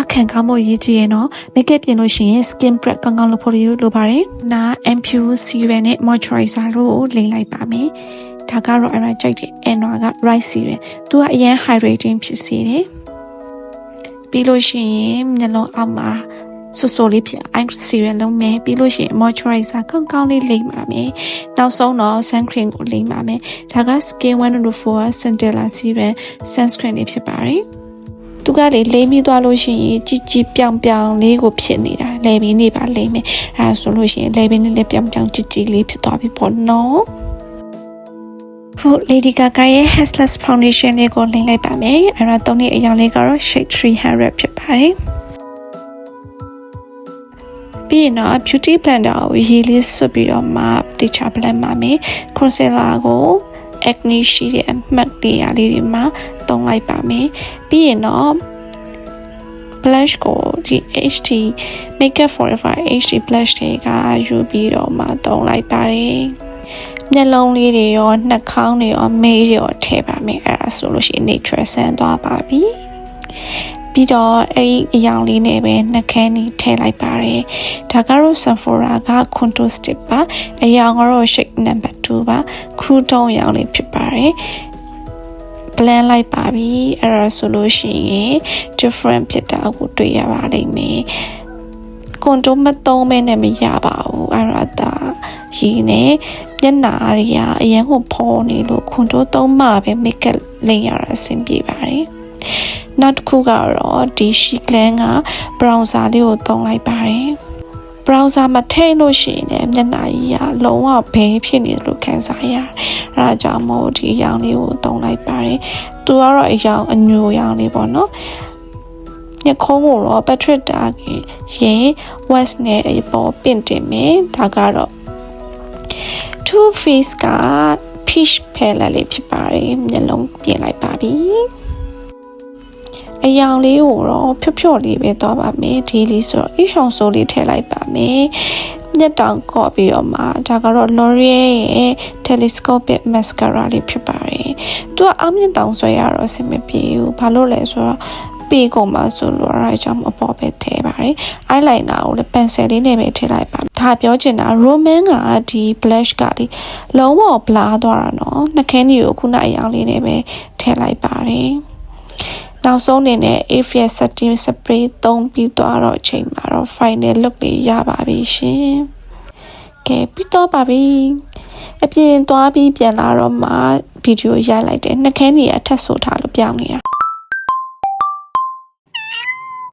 အခန့်ကောင်းဖို့ရည်ကြည်ရနော် makeup ပြင်လို့ရှိရင် skin prep ကောင်းကောင်းလုပ်ဖို့လိုပါတယ်။နာ ampoule serum နဲ့ moisturizer တို့လိမ့်လိုက်ပါမယ်။ဒါကတော့အရာကြိုက်တဲ့ Anwar က rice serum ။သူကအရင် hydrating ဖြစ်စေတယ်။ပြီးလို့ရှိရင်မျက်လုံးအောက်မှာဆူဆူလေးဖြစ် eye serum လုံးမယ်ပြီးလို့ရှိရင် moisturizer ကောင်းကောင်းလေးလိမ့်ပါမယ်။နောက်ဆုံးတော့ sun cream ကိုလိမ့်ပါမယ်။ဒါက skin 104 centella serum sunscreen လေးဖြစ်ပါတယ်။ သူကလေလိမ့်ပြီးသွားလို့ရှိရင်ជីជីပြောင်ပြောင်လေးကိုဖြစ်နေတာလေဘီနေပါလိမ့်မယ်အဲဒါဆိုလို့ရှိရင်လေဘီနေလေးပြောင်ပြောင်ជីជីလေးဖြစ်သွားပြီပေါ့နော်ခု Lady Gaga ရဲ့ Hassless Foundation လေးကိုလိမ့်လိုက်ပါမယ်အဲ့တော့သုံးနှစ်အရောင်လေးကတော့ shade 300ဖြစ်ပါတယ်ပြီးရင်တော့ beauty blender ကိုရေးလေးဆွတ်ပြီးတော့မှတခြား blend ပါမယ် concealer ကို acne ရှိတဲ့အမှတ်တွေအလေးတွေမှာသုံးလိုက်ပါမယ်ပြီးရင်တော့ blush ကိုဒီ HD Makeup Forever HD blush တွေကယူပြီးတော့မှသုံးလိုက်ပါတယ်မျက်လုံးလေးတွေရောနှာခေါင်းတွေရောမေးတွေရောထည့်ပါမယ်အဲ့ဒါဆိုလို့ရှိရင် nature ဆန်သွားပါပြီ ပြီးတော့အဲ့ဒီအရောင်လေးနဲ့ပဲနှာခမ်းကြီးထည့်လိုက်ပါတယ်ဒါကတော့ Sephora က contour stick ပါအရောင်ကတော့ shade number 2ပါ crew tone အရောင်လေးဖြစ်ပါတယ် blend လိုက်ပါပြီအဲ့ဒါဆိုလို့ရှိရင် different ဖြစ်တာကိုတွေ့ရပါလိမ့်မယ်ကွန်တိုမသုံးမဲနဲ့မရပါဘူးအဲ့ဒါဒါရည်နဲ့မျက်နှာတွေကအရင်ကဖော်နေလို့ကွန်တိုသုံးမှပဲ make up လိမ့်ရတာအဆင်ပြေပါတယ် နောက်တစ်ခုကတော့ဒီ She Glam က bronzer လေးကိုသုံးလိုက်ပါတယ် browser မထည့်လို့ရှိရင်လည်းမျက်နှာကြီးကလုံးဝဘဲဖြစ်နေတယ်လို့ခံစားရတယ်။အဲဒါကြောင့်မို့ဒီအရောင်လေးကိုသုံးလိုက်ပါတယ်။သူကတော့အရောင်အညိုရောင်လေးပေါ့နော်။ညခုံးကိုတော့ Patrick Dark ရင် West နဲ့အပေါ်ပင့်တင်မယ်။ဒါကတော့ Too Faced က Peach Palette လေးဖြစ်ပါတယ်။မျက်လုံးပြင်လိုက်ပါပြီ။ အယောင်လေးကိုတော့ဖြော့ဖြော့လေးပဲသွားပါမယ် daily ဆိုတော့အရှောင်ဆိုးလေးထည့်လိုက်ပါမယ်ညက်တောင်ကော့ပြီးတော့မှဒါကတော့ L'Oreal ရဲ့ Telescopic Mascara လေးဖြစ်ပါတယ်။သူကအောက်မြင့်တောင်ဆွဲရတော့အဆင်မပြေဘူး။ဘာလို့လဲဆိုတော့ပေကုန်မှာဆိုလို့အဲအကြောင်းအပေါ်ပဲထည့်ပါတယ်။ eyeliner ကိုလည်း pencil လေးနဲ့ပဲထည့်လိုက်ပါ။ဒါပြောချင်တာ Roman ကဒီ blush ကလေလုံးဝ blur သွားတာနော်။နှာခမ်းကြီးကိုခုနအရောင်လေးနဲ့ပဲထည့်လိုက်ပါတယ်။ နောက်ဆုံးအနေနဲ့ Avia Setting Spray သုံးပြီးသွားတော့အချိန်မှာတော့ final look လေးရပါပြီရှင်။ကဲပြီးတော့ပါပြီ။အပြင်သွားပြီးပြန်လာတော့မှဗီဒီယိုရိုက်လိုက်တယ်။နှကန်းကြီးအထက်ဆိုထားလို့ပြောင်းနေတာ